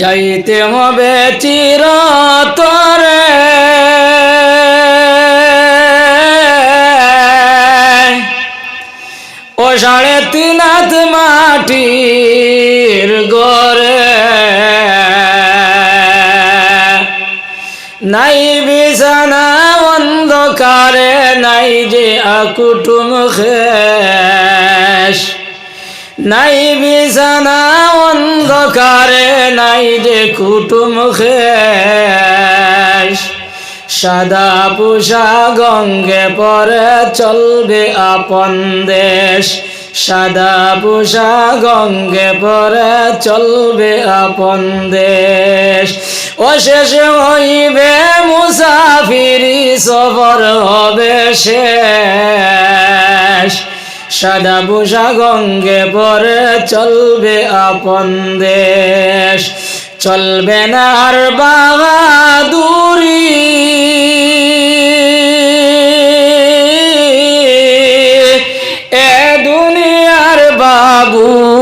যাইতে হবে চিরতরে। ও সাড়ে তিন হাত মাটির গরে নাই বিছানা অন্ধকারে, নাই যে আকুটুম খেশ নাই বিছানা অন্ধকারে, নাই যে কুটুম সাদা পোষা গঙ্গে পরে চলবে আপন দেশ। সাদা পোষা গঙ্গে পরে চলবে আপন দেশ। অশেষ হইবে মুসাফিরি, সফর হবে শেষ। সাদা বুসা গঙ্গে পরে চলবে আপন দেশ। চলবে না আর বাবা বাহাদুরি। এ দুনিয়ার বাবুগিরি।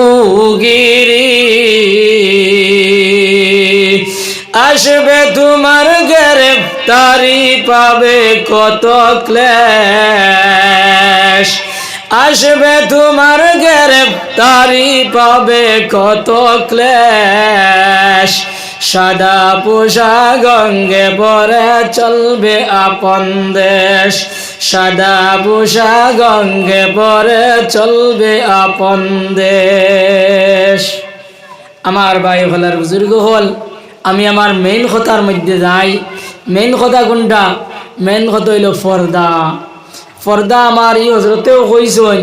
আসবে তোমার গ্রেফতারি, পাবে কত ক্লেশ। আসবে তোমার গ্রেফতারি পাবে কত ক্লেশ। সাদা পোষা গঙ্গে পরে চলবে আপন দেশ। সাদা পোষা গঙ্গে পরে চলবে আপন দেশ। আমার ভাই হলার বুজুর্গ হল, আমি আমার মেইন কথার মধ্যে যাই। মেইন কথা কোনটা? মেইন কথা হইল ফর্দা। ফর্দা আমার ই হজরতেও কইসন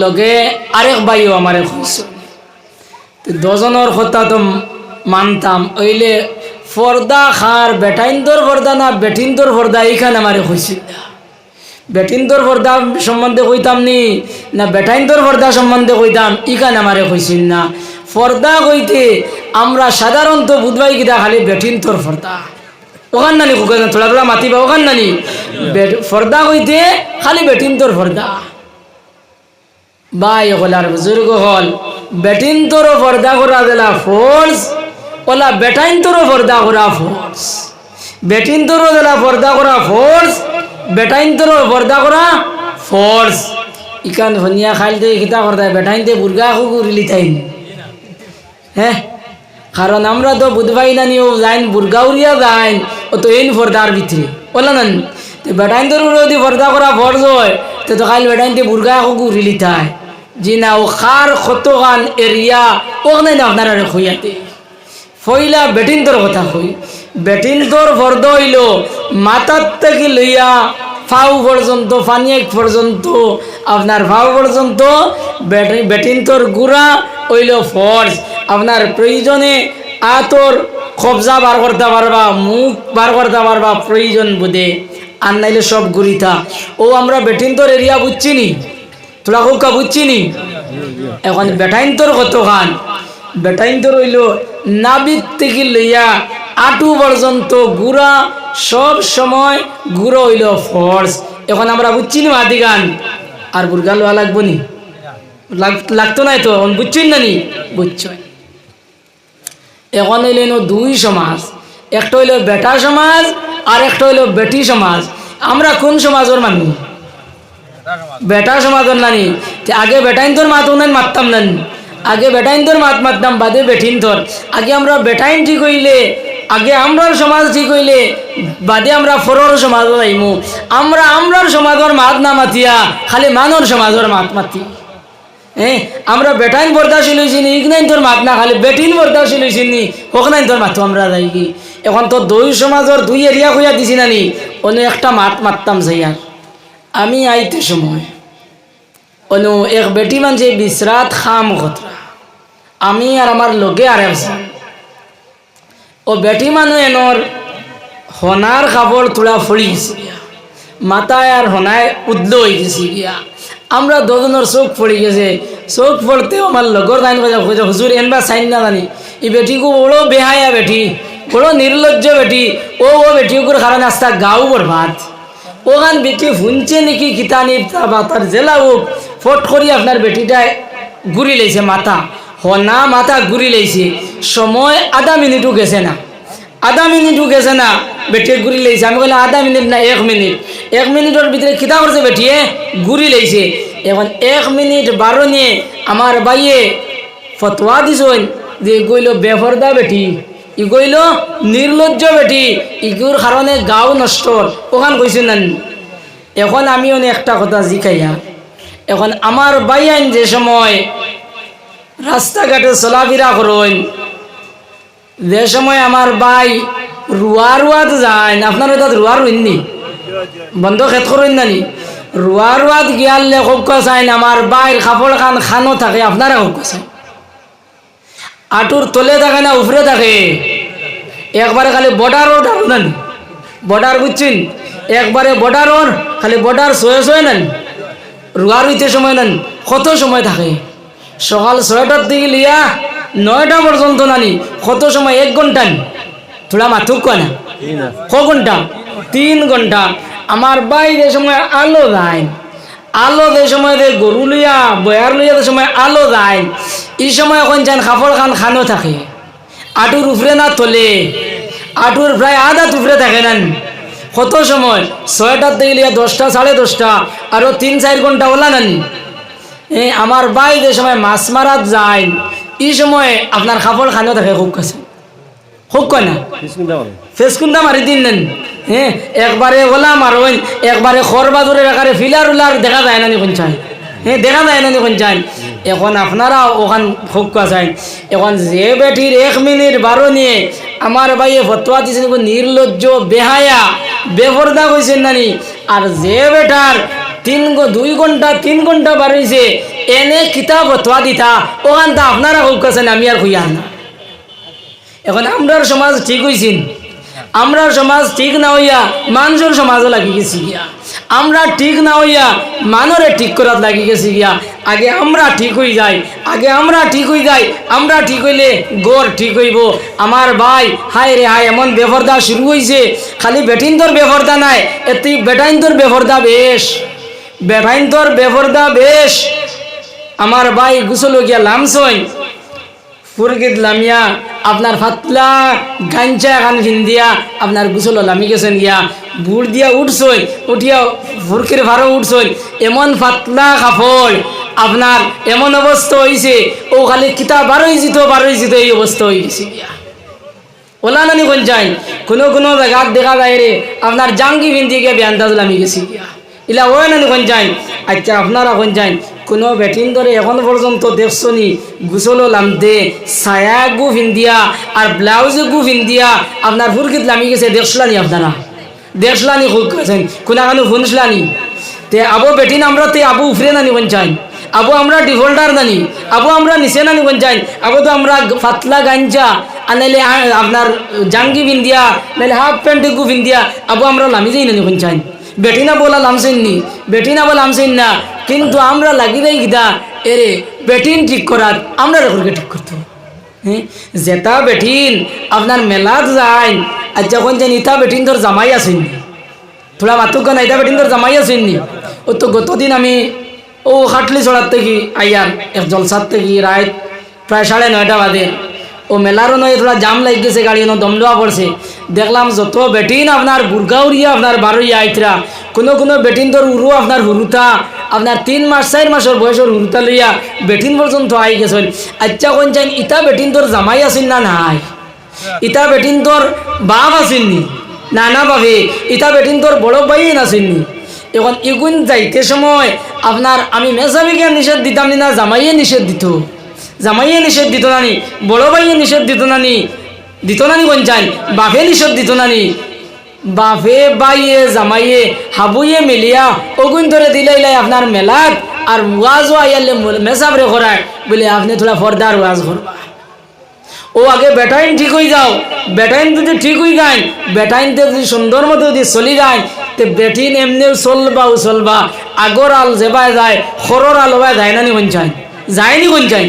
লগে আরেক বাইও আমারে কইসন তো দজনের কথা তো মানতাম ওইলে ফর্দা খার বেটাইন্দর ফর্দা না বেটিন্দর ফর্দা এইখানে আমারে কইছিল বেটিন্দর ফর্দা সম্বন্ধে কইতাম নি, না বেটাইন্দর ফর্দা সম্বন্ধে কইতাম ইখানে আমারে কইছিল না। ফর্দা কইতে আমরা সাধারণত বুধবাই গিতা খালি বেটিন্তর ফর্দা ওখান নানি কুকান থোড়া থোড়া মাতিবা, ওখান নানি ফর্দা কইতে খালি বেটিন্তর ফর্দা। বাই হলার বুজুর্গ হল বেটিন্তরও ফর্দা করা দিলা ফোর্স ওলা বেটাইন্তরও ফর্দা করা ফোর্স। বেটিন্তরও দিলা ফর্দা করা ফোর্স বেটাইন্তরও ফর্দা করা ফোর্স। ইকান ধনিয়া খাইলতে খিতা করতে বেটাইনতে বুর্গা কুকুরিলি তাইন হ্যাঁ কারণ আমরা তো বুধবাই না নিও যাইন বুর্গাউরিয়া যাইন ও তো এইন ফর্দার ভিতরে বললা না তো বেটাইন তোর যদি ফর্দা করা ফর্জ হয় তো তো খাইল বেটাইনতে বুর্গা কুকুরি লিথায় জি না ও খার কত গান এরিয়া ওখানে না আপনারা খুইয়াতে ফইলা বেটিন তোর কথা কই বেটিন তোর ফর্দ হইল মাথার থেকে লইয়া ফাউ পর্যন্ত ফানিয়েক পর্যন্ত আপনার ফাউ পর্যন্ত বেটিন তোর গুড়া হইল ফর্স আপনার প্রয়োজনে আতর কবজা বার করতে পারবা মুখ বার করতে পারবা প্রয়োজন বোধে। আর নাইলে সব গুড়িতা ও আমরা বেটিন তোর এরিয়া বুঝছি নি তোরা কা বুঝছি নি এখন বেটাইন তোর কত খান বেটাইন তোর হইল নাবিদ থেকে লইয়া আটু পর্যন্ত গুড়া, সব সময় গুঁড়ো হইল ফর্স এখন আমরা বুঝছি নি মাতি গান। আর বুর্গা লোয়া লাগবো নি? লাগতো নাই তো, এখন বুঝছেন না নি? বুঝছ। এখন হইল এনো দুই সমাজ। একটা হইল বেটা সমাজ আর একটা হইল বেটি সমাজ। আমরা কোন সমাজের মানুষ বেটা সমাজের নানি। আগে বেটাইন তোর মাত উনান মারতাম নানি। আগে বেটাইন তোর মাত মারতাম বাদে বেটিন তোর। আগে আমরা বেটাইন ঠিক হইলে, আগে আমরার সমাজ ঠিক হইলে, বাদে আমরা ফরর সমাজ আইমু আমরা আমরার সমাজের মাত না মাতিয়া, খালি মানর সমাজের মাত মাতি। হ্যাঁ আমরা বেটাইন বরদাশীল হয়েছি নি, ইগনাইন তোর মাত না, খালি বেটিন বরদাশীল হয়েছি নি হোকনাইন তোর মাতো আমরা যাই কি এখন তো দুই সমাজের দুই এরিয়া খুঁজা দিছি না নি অন্য একটা মাত মারতাম যাইয়ার আমি আইতে সময়, অনু এক বেটি মানছে বিশ্রাত খাম খতরা। আমি আর আমার লগে আর ও বেটি মানুষ এনর হনার কাপড় তোলা ফড়ি গেছে মাথায় আর হনায় উদ্দ হয়ে গেছে গিয়া। আমরা দুজনের চোখ পড়ে গেছে। চোখ পড়তেও আমার লগর দাইন কথা খুঁজে হুজুর এনবা সাইন না জানি। এই বেটিকু বড় বেহায়া বেটি। বড় নির্লজ্জ বেটি, ও ও বেটি বেটিকুর কারণে আস্তা গাও বরবাদ। ওখান বেটি শুনছে নাকি কিতানি বা তার জেলা হোক ফট করি আপনার বেটিটায় ঘুরি লাইছে মাথা। হনা মাথা ঘুরি লাইছে। সময় আধা মিনিটও গেছে না। আধা মিনিটও গেছে না বেটিয়ে ঘুরি লেগেছে আমি বললাম আধা মিনিট না, এক মিনিট। এক মিনিটের ভিতরে কিতা করছে বেটিয়ে? ঘুরি লেগেছে এখন এক মিনিট বারো নিয়ে আমার বাইয়ে ফতোয়া দিছেন যে কইল বেফরদা বেটি। ই কইল, নির্লজ্জ বেটি, ইগুর কারণে গাও নষ্ট ওখান কইছে না এখন আমি অনেক একটা কথা জিকাইয়া, এখন আমার বাইয়ান যে সময় রাস্তাঘাটে চলাফেরা করেন, যে সময় আমার বাই রুয়া রুয়াত যায়, আপনার তাত রুয়া রইননি বন্ধ খেত করেন নানি রুয়া রুয়াত গিয়ালে হোক চাইন আমার বাইর কাপড় খান খানো থাকে, আপনারা হোক চাই আটুর তলে থাকে না উপরে থাকে। একবারে খালি বর্ডারও নেন। বর্ডার বুঝছেন? একবারে বর্ডারর খালি বর্ডার সয়ে সয়ে নেন। রুয়ার হইতে সময় নেন কত সময় থাকে? সকাল ছয়টার দিকে লিয়া নয়টা পর্যন্ত নানি কত সময়? এক ঘণ্টা? থোড়া মাথুক কয় না? ক ঘণ্টা? তিন ঘণ্টা। আমার বাই যে সময় আলো যায় আলো যে সময় যে গরু লইয়া, বয়ার লইয়া সময় আলো যায়, এই সময় এখন যান কাপড় খান খানো থাকে। আটুর উপরে না তোলে। আটুর প্রায় আধা উপরে থাকে না। কত সময়? ছয়টার থেকে লিয়া দশটা সাড়ে দশটা আরও তিন চার ঘণ্টা ওলা নানি এ আমার বাই যে সময় মাছ মারাত যায়, এই সময় আপনার কাপড় খানো থাকে, খুব কাছে। খুব কয় না? ফেস কুন্দা মারি দিন নেন হ্যাঁ একবারে ওলা মারবেন একবারে খর বাদুরের একারে ফিলার উলার দেখা যায় না নিখন চাই। হ্যাঁ দেখা যায় না নিখন চাই। এখন আপনারা ওখান খুব চাই এখন যে বেটির এক মিনিট বারো নিয়ে আমার ভাইয়ে ফতোয়া দিয়েছেন নির্লজ্জ, বেহায়া, বেপরদা কইছেন নানি আর যে বেটার তিন দুই ঘণ্টা, তিন ঘণ্টা বাড়িয়েছে এনে কিতাব ফতোয়া দিতা, ওখান তা আপনারা খুব কাছেন আমি আর খুঁয়া না। এখন আমরার সমাজ ঠিক হয়েছেন আমরার সমাজ ঠিক না হইয়া মানুষের সমাজও লাগি গেছি গিয়া। আমরা ঠিক না হইয়া মানরে ঠিক করাত লাগি গেছি গিয়া। আগে আমরা ঠিক হয়ে যাই, আগে আমরা ঠিক হয়ে যাই, আমরা ঠিক হইলে গড় ঠিক হইব। আমার ভাই, হায় রে হায়, এমন বেফরদা শুরু হয়েছে খালি বেটিন তোর বেফরদা নাই এতে বেটাইন তোর বেফরদা বেশ। বেটাইন তোর বেফরদা বেশ। আমার ভাই গুছল গিয়া লামসই। ফুরগিত লামিয়া, আপনার ফাতলা গাঞ্চা খান দিয়া আপনার গুসল লামি গেছেন গিয়া। বুড় দিয়া উঠছই, উঠিয়া ফুরকির ভারও উঠছই, এমন ফাতলা কাপড় আপনার এমন অবস্থা হয়েছে ও খালি কিতাব বারোই জিত বারোই জিত এই অবস্থা হয়ে গেছে গিয়া। ওলা নানি কোন চাই কোনো কোনো জায়গাত দেখা যায় রে, আপনার জাঙ্গি বিন্দি গিয়ে ব্যান্দাজ লামি গেছি গিয়া। ইলা ওই নানি কোন চাই আচ্ছা আপনারা কোন চাই কোনো ব্যাটিং ধরে এখন পর্যন্ত দেখছনি গুসলো লামতে ছায়া গু ফিন্দিয়া আর ব্লাউজ গু ফিন্দিয়া আপনার ফুরকিত লামি গেছে, দেখছলানি আপনারা? দেখছলানি খুব গেছেন কোনা কানু শুনছলানি তে আবু বেটিন আমরা তে আবু উফরে নানি কোন চাই? আবু আমরা ডিফল্টার নানি, আবু আমরা নিচে নানি কোন চাই? আবু তো আমরা ফাতলা গাঞ্জা, আর নাইলে আপনার জাঙ্গি বিন্দিয়া নাইলে হাফ প্যান্ট গু বিন্দিয়া আবু আমরা লামি যাই নানি কোন চাই? বেটিনা বলা লামছেন নি, বেটিনা বলা লামছেন না কিন্তু আমরা লাগি দেই গিদা। এরে, বেটিন ঠিক করার, আমরা রেকর্ডকে ঠিক করতে। হ্যাঁ? জেতা বেটিন, আপনার মেলাত যায়, আর যখন যেন ইতা বেটিন তোর জামাই আসেন থোড়া মাতুক ইতা বেটিন তোর জামাই আসেন নি, ও তো গতদিন আমি, ও খাটলি চড়ার থেকে আইয়ার এক জলসার থেকে রাত প্রায় সাড়ে নয়টা বাজে। ও মেলারও নয়, থোড়া জাম লাগ গেছে, গাড়ি দম দেওয়া পড়ছে। দেখলাম যত বেটিন আপনার বুরগা উড়িয়া আপনার বারোইয়া আইতরা। কোনো কোনো বেটিন তোর উরু আপনার হুরুতা, আপনার তিন মাস, চার মাসের বয়সের হুরুতা লইয়া বেটিন পর্যন্ত আই গেছেন আচ্ছা কোন চাই ইটা বেটিন তোর জামাই আসেন না নাই? ইটা বেটিন তোর বাপ না? না বাবে ইটা বেটিন তোর বড় ভাই আসেননি এখন ইগুন যাইতে সময় আপনার আমি মেসাবিকে নিষেধ দিতাম না জামাইয়ে নিষেধ দিত? জামাইয়ে নিষেধ দিত নানি বড় ভাইয়ে নিষেধ দিত নানি দিত নানি চাই বাপে নিষেধ দিত নানি। বাপে বাইয়ে, জামাইয়ে, হাবুয়ে মিলিয়া অগুন ধরে দিলাইলাই আপনার মেলাত, আর ওয়াজও আইয়ালে মেসাবরে করায় বলে আপনি থোড়া ফর্দার ওয়াজ করবা ও আগে বেটাইন ঠিক হয়ে যাও, বেটাইন যদি ঠিক হয়ে যায় বেটাইনতে যদি সুন্দর মতো যদি চলি যায় তে বেটিন এমনিও চলবাও চলবা আগর আল যেবায় যায় খরর আল যায় না নি কোন চাই যায়নি কোন চাই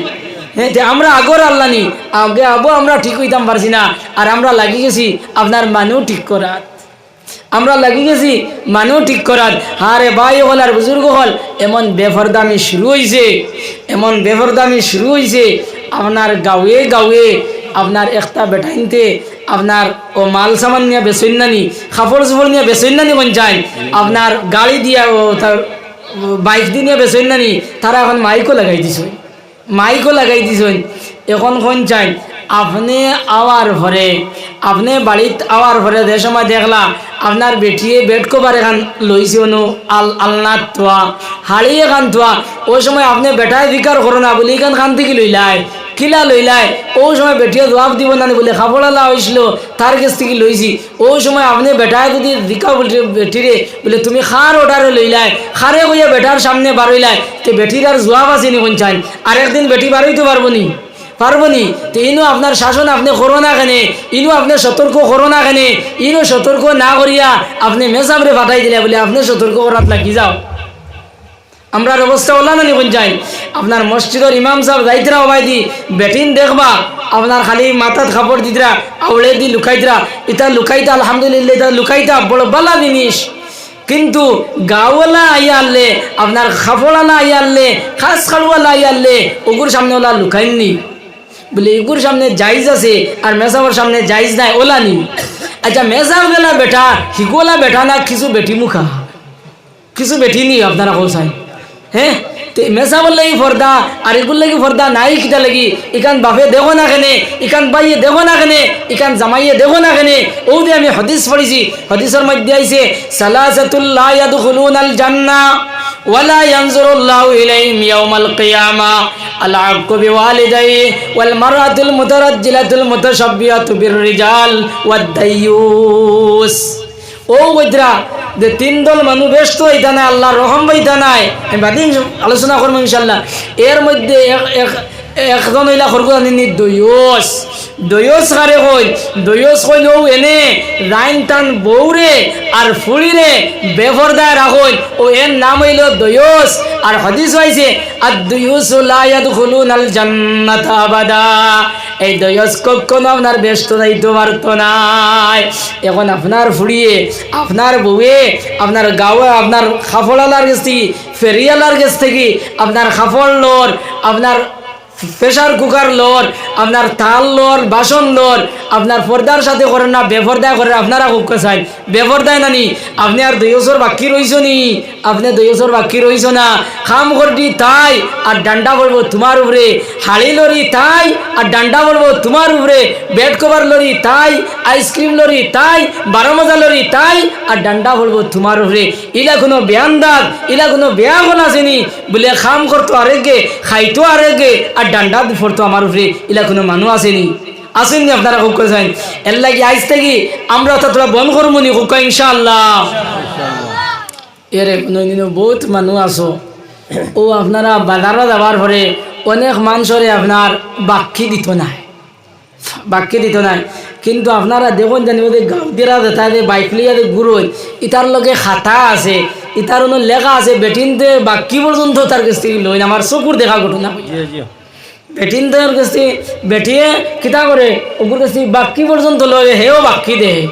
হ্যাঁ আমরা আগর আল্লাহ নি। আগে আবো আমরা ঠিক হইতাম পারছি না। আর আমরা লাগি গেছি আপনার মানুষ ঠিক করার আমরা লাগি গেছি মানুষ ঠিক করার হারে ভাই হল আর বুজুর্গ হল, এমন বেফরদামি শুরু হয়েছে এমন বেফরদামি শুরু হয়েছে আপনার গাঁয়ে গাঁয়ে আপনার একটা বেটাইনতে আপনার ও মাল সামান নিয়ে বেসন্যানি খাপড় চোপড় নিয়ে বেসন্যানি পঞ্চায় আপনার গাড়ি দিয়া ও তার, বাইক দিয়ে নিয়ে বেসন্যানি তারা এখন মাইকও লাগাই দিছ। মাইকও লাগাই দিছেন এখন কোন চাই? আপনি আওয়ার ভরে আপনি বাড়িত আওয়ার ভরে যে সময় দেখলা, আপনার বেটিয়ে বেড কভার এখান লইছে অনু, আল আলনাত থোয়া হাড়ি এখান থোয়া ওই সময় আপনি বেটায় বিকার করো না বলে এখান খান থেকে লইলাই, কিলা লইলাই ওই সময় বেটিয়ে জবাব দিব না বলে খাবড়ালা হয়েছিল তার কাছ থেকে লইছি ওই সময় আপনি বেটায় যদি দিকা বলছে বেটিরে, বলে তুমি খার অর্ডারে লইলাই, খারে কইয়া বেটার সামনে বারইলাই, তো বেটির আর জবাব আছে নি কোন চাই আরেকদিন বেটি বারইতে পারব নি। পারব নি তো ইনু আপনার শাসন আপনি করো না কেনে, ইনু আপনি সতর্ক করো না কেনে, ইনু সতর্ক না করিয়া আপনি মেসাবরে পাঠাই দিলে বলে আপনি সতর্ক করাত লাগি যাও। আমরা অবস্থা হল না নিবন যাই। আপনার মসজিদের ইমাম সাহেব যাইতরা হবাই দি, বেটিন দেখবা, আপনার খালি মাথাত কাপড় দিতরা আউড়ে দি লুকাইতরা ইটা লুকাইতা, আলহামদুলিল্লাহ এটা লুকাইতা, বড় বালা জিনিস। কিন্তু গাওয়ালা আইয়া আনলে আপনার খাফড়ালা আইয়া আনলে খাস খাড়ুয়ালা আইয়া আনলে ওগুর সামনে ওলা লুকাইননি। বলে এগুর সামনে জাইজ আছে আর মেসাবর সামনে জাইজ নাই, ওলা নি। আচ্ছা মেসাব গেলা বেটা হিগোলা বেটা না কিছু বেটি মুখা? কিছু বেটি নি আপনারা কৌসাই হ্যাঁ তো মেসাবর লাগি ফর্দা, আর এগুলো লাগি ফর্দা নাই কিটা লাগি? ইকান বাপে দেখো না কেনে ইকান বাইয়ে দেখো না কেনে ইকান জামাইয়ে দেখো না কেনে। ও দিয়ে আমি হদিস পড়েছি। হদিসের মধ্যে আইছে, সালাসাতুল্লাহ ইয়াদখুলুনাল জান্নাহ ولا ينظر الله إليهم يوم القيامة العق بوالديه والمرأة المترجلة المتشبهة بالرجال والديوس ও বৈদ্রা যে তিন দল মানুষ ব্যস্ত হইতা নাই আল্লাহর রহম হইতা নাই আমি বাদি আলোচনা করবো ইনশাল্লাহ এর মধ্যে এক- এক- একজন হইলা খরগু আনিনি দয়স দয়স কারে কই দয়স কইলেও এনে রাইন টান বৌরে আর ফুড়িরে বেফরদায় রাখুন ও এর নাম হইল দয়স আর হদিস হয়েছে আর দয়স লায়াদ খুলুন আল জান্নাত আবাদা। এই দয়স কখনো আপনার ব্যস্ত যাইতে পারতো নাই। এখন আপনার ফুড়িয়ে আপনার বউয়ে আপনার গাঁয়ে আপনার খাফড়ালার কাছ থেকে ফেরিয়ালার কাছ থেকে আপনার খাফড় লোর আপনার প্রেশার কুকার লোর আপনার তাল লোর বাসন লোর আপনার পর্দার সাথে করেন না, বেপর্দায় করেন, আপনারা খুব চাই বেপর্দায় নানি, আপনি আর দুই বছর বাকি রইছ নি। আপনি দুই বছর বাকি রইছ না। খাম করবি তাই, আর ডান্ডা পড়ব তোমার উপরে। হাড়ি লরি তাই, আর ডান্ডা পড়ব তোমার উপরে। বেড কভার লরি তাই, আইসক্রিম লরি তাই, বারো মজা লরি তাই, আর ডান্ডা পড়ব তোমার উপরে। ইলা কোনো বেয়ান দাগ ইলা কোনো বেয়া গোল আসেনি। বলে খাম করতো আরেগে খাইতো আরেগে আর ডান্ডা পড়তো আমার উপরে ইলা কোনো মানুষ আসেনি। আসেননি আপনারা খুব করেছেন। এর লাগি আইস থেকে আমরা তোরা বন্ধ করব নি খুব ইনশাআল্লাহ। এর বহুত মানুষ আছো। ও আপনারা বাজারে যাবার পরে অনেক মানুষরে আপনার বাক্যি দিত নাই। বাক্যি দিত নাই। কিন্তু আপনারা দেখুন জানিব যে গাঁওদিরা যেটা যে বাইক লিয়া ঘুরোয় ইটার লগে খাতা আছে অন্য লেখা আছে, বেটিনতে বাক্যি পর্যন্ত তার কাছ থেকে লইন, আমার চকুর দেখা ঘটনা। বেটিন তার কাছ বেটিয়ে কিতা করে? ওগুর কাছ বাক্যি পর্যন্ত লয় হেও বাক্যি দেহে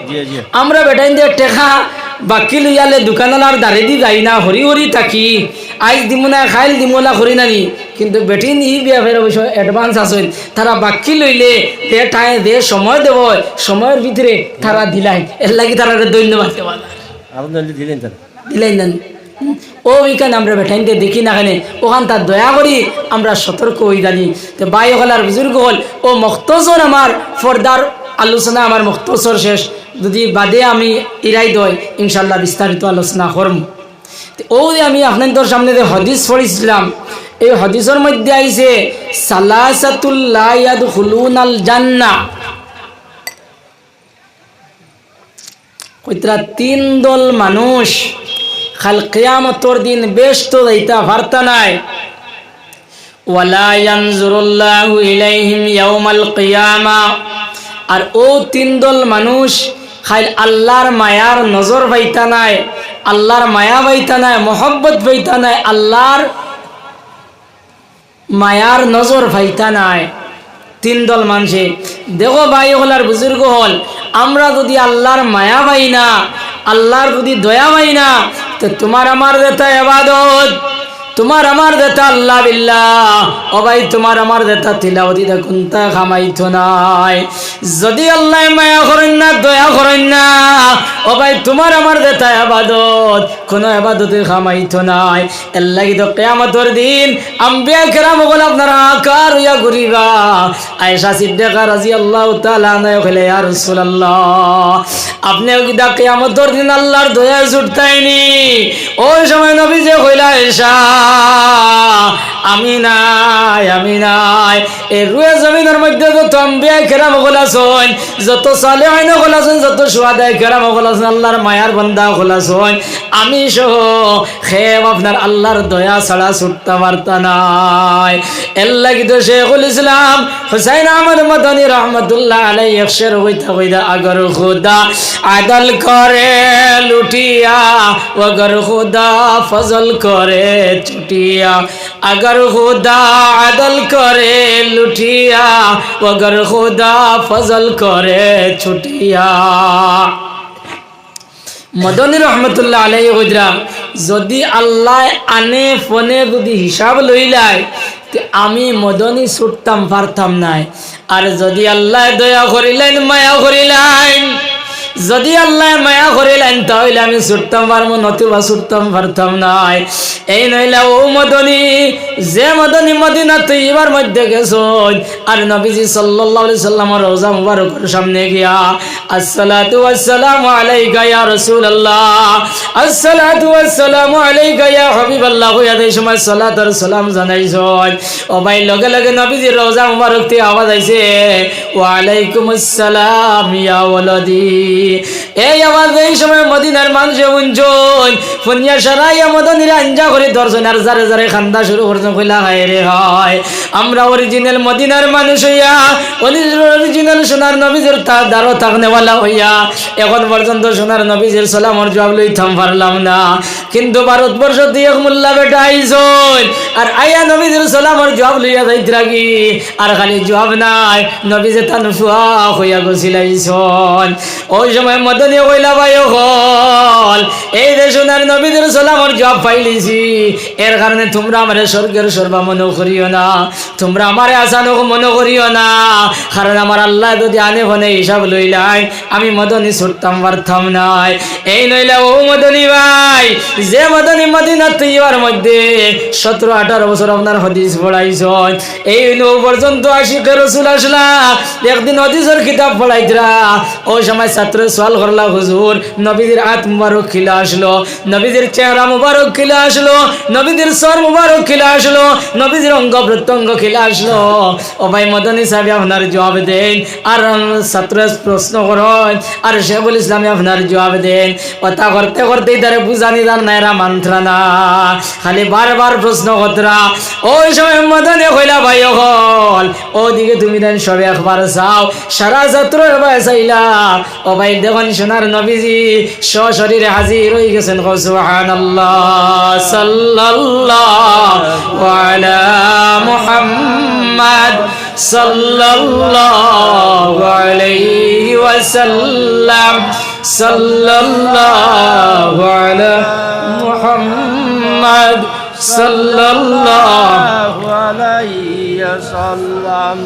আমরা বেটাইন দিয়ে টেকা বাকি লইয়ালে দোকানলার দাঁড়ে দি যাই না হরি হরি থাকি। আইজ দিমু না খাইল দিমু না করি নানি। কিন্তু বেটিন ই বিয়া ফের অবশ্য অ্যাডভান্স আসেন তারা বাকি লইলে দে ঠাই দে সময় দেব সময়ের ভিতরে তারা দিলাই। এর লাগি তারা ধন্যবাদ দিলেন তারা দিলাই না ওইখানে আমরা বেঠাইনতে দেখি না কেন, ওখান তার দয়া করি আমরা সতর্ক হয়ে জানি। তো আর বুজুর্গ হল, ও মক্তসর আমার, ফর্দার আলোচনা আমার মক্তসর শেষ। যদি বাদে আমি ইরাই দয় ইনশাল্লাহ বিস্তারিত আলোচনা করম। ও আমি আপনাদের সামনে যে হদিস পড়েছিলাম, এই হদিসের মধ্যে আইছে, সালাসাতুল্লাহ জান্না। কইতরা তিন দল মানুষ খাল কিয়ামতর দিন ব্যস্ত যাইতা পারতা নাই। ওয়ালা ইয়ানজুরুল্লাহু ইলাইহিম ইয়াউমাল আর ও তিন দল মানুষ, খাইল আল্লাহর মায়ার নজর পাইতা নাই, আল্লাহর মায়া পাইতা নাই, মোহব্বত পাইতা নাই, আল্লাহর মায়ার নজর পাইতা নাই। তিন দল মানুষে, দেখো ভাই হলার বুজুর্গ হল, আমরা যদি আল্লাহর মায়া পাই না, আল্লাহর যদি দয়া পাই না তো তোমার আমার যেটা এবাদত, তোমার আমার দেতা আল্লাহ বিল্লাহ। ও ভাই, তোমার আমার দেতা তিলাওয়াতি দেখুন, তা খামাইতো নাই। যদি আল্লাহ মায়া করেন না, দয়া করেন না, ও ভাই, তোমার আমার দেতা আবাদত কোনো আবাদতে খামাইতো নাই। এর লাগি তো কেয়ামতর দিন আম্বিয়া কেরাম বলে আপনারা আকার হইয়া ঘুরিবা। আয়েশা সিদ্দিকা রাদিয়াল্লাহু তাআলা নয় কইলে, ইয়া রাসূলুল্লাহ আপনি কিদা কিয়ামতর দিন আল্লাহর দয়া জুটতাইনি ওই সময় নবী যে কইলা, আয়েশা, আমি নাই আমি নাই। এই রুয়ে জমিনের মধ্যে যত আম্বিয়া কেরাম গলাছন যত সালে আইন যত সুয়াদায় কেরাম আল্লাহর মায়ার আমি সহ খেম আপনার আল্লাহর দয়া ছাড়া ছুটতে পারতা নাই। এর লাগি তো শেখুল ইসলাম হুসাইন আহমদ মদনী রহমতুল্লাহ আলাই একশের হইতে হইতে আগর খুদা আদল করে, লুটিয়া, ওগর খুদা ফজল করে, চুটিয়া। আগর খুদা আদল করে, লুটিয়া, ওগর খুদা ফজল করে ছুটিয়া মদনী রহমতুল্লাহ আলাই হইদরা যদি আল্লাহ আনে ফোনে যদি হিসাব লইলায় আমি মদনী ছুটতাম পারতাম নাই। আর যদি আল্লাহ দয়া করিলেন মায়া করিলেন। যদি আল্লাহ মায়া করিলেন, তাহলে আমি ছুটতাম পারব নতুবা ছুটতাম পারতাম নাই। এই নইলে ও মদনী, যে মদনী মদিনা তুই এবার মধ্যে গেছ আর নবীজি সাল্লাল্লাহু আলাইহি সাল্লামের রওজা মুবারকের সামনে গিয়া, আসসালাতু ওয়াসসালামু আলাইকা ইয়া রাসূলুল্লাহ, আসসালাতু ওয়াসসালামু আলাইকা ইয়া হাবিবাল্লাহ হইয়া দেই সময় সালাত সালাম ও ভাই, লগে লগে নবীজির রওজা মুবারক থেকে আওয়াজ আইছে, ওয়া আলাইকুম আসসালাম ইয়া এই আওয়াজ এই সময় মদিনার মানুষ উঞ্জন ফনিয়া সারাইয়া মদনের আঞ্জা করে দর্শন আর যারে যারে খান্দা শুরু করছেন কইলা, হায় রে হয়, আমরা অরিজিনাল মদিনার মানুষ হইয়া অরিজিনাল সোনার নবীজের তা দারো থাকনেওয়ালা হইয়া, এখন পর্যন্ত সোনার নবীজের সালামর জবাব লইতাম পারলাম না। কিন্তু ভারতবর্ষ দিয়ে মোল্লা বেটা আইসন আর আইয়া নবীজের সালামর জবাব লইয়া যাইত রাগি আর খালি জবাব নাই, নবীজে তান ফুয়া হইয়া গছিলাইছন ওই সময় মদনী কইলা ভাই হল এই যে সোনার নবীদের জবাব পাইলিছি। এর কারণে তোমরা আমার স্বর্গের সর্বা মনে করিও না। তোমরা আমার আসানো মনে করিও না। কারণ আমার আল্লাহ যদি আনে ফোনে হিসাব লইলাই, আমি মদনী ছুটতাম, পারতাম নাই। এই নইলে ও মদনী ভাই, যে মদনী মদিনা তুইবার মধ্যে সতেরো, আঠারো বছর আপনার হদিস পড়াইছ এই পর্যন্ত আশিকে রসুল আসলা, একদিন হদিসের কিতাব পড়াইতরা। ওই সময় ছাত্র সওয়াল করলা, হুজুর। নবীদের হাত মুবারক খিলা আসলো। নবীদের চেহারা মুবারক খিলা আসলো। নবীদের স্বর মুবারক খিলা আসলো। নবীদের অঙ্গ প্রত্যঙ্গ খিলা আসলো। ও ভাই মদনী সাহেব, আপনার জবাব দেন। আর ছাত্র প্রশ্ন করেন। আর শেখুল ইসলামে, আপনার জবাব দেন। কথা করতে করতে তারে বুঝানি দান নাইরা না। খালি বারবার প্রশ্ন কতরা। ওই সময় মদনে কইলা, ভাই ওদিকে তুমি দেন সবে একবার চাও সারা ছাত্র ও ভাই দেখুন সোনার নবীজি সশরীরে হাজির হয়ে গেছেন। সুবহানাল্লাহ সাল্লাল্লাহু আলা মুহাম্মদ সাল্লাল্লাহু আলাইহি ওয়াসাল্লাম।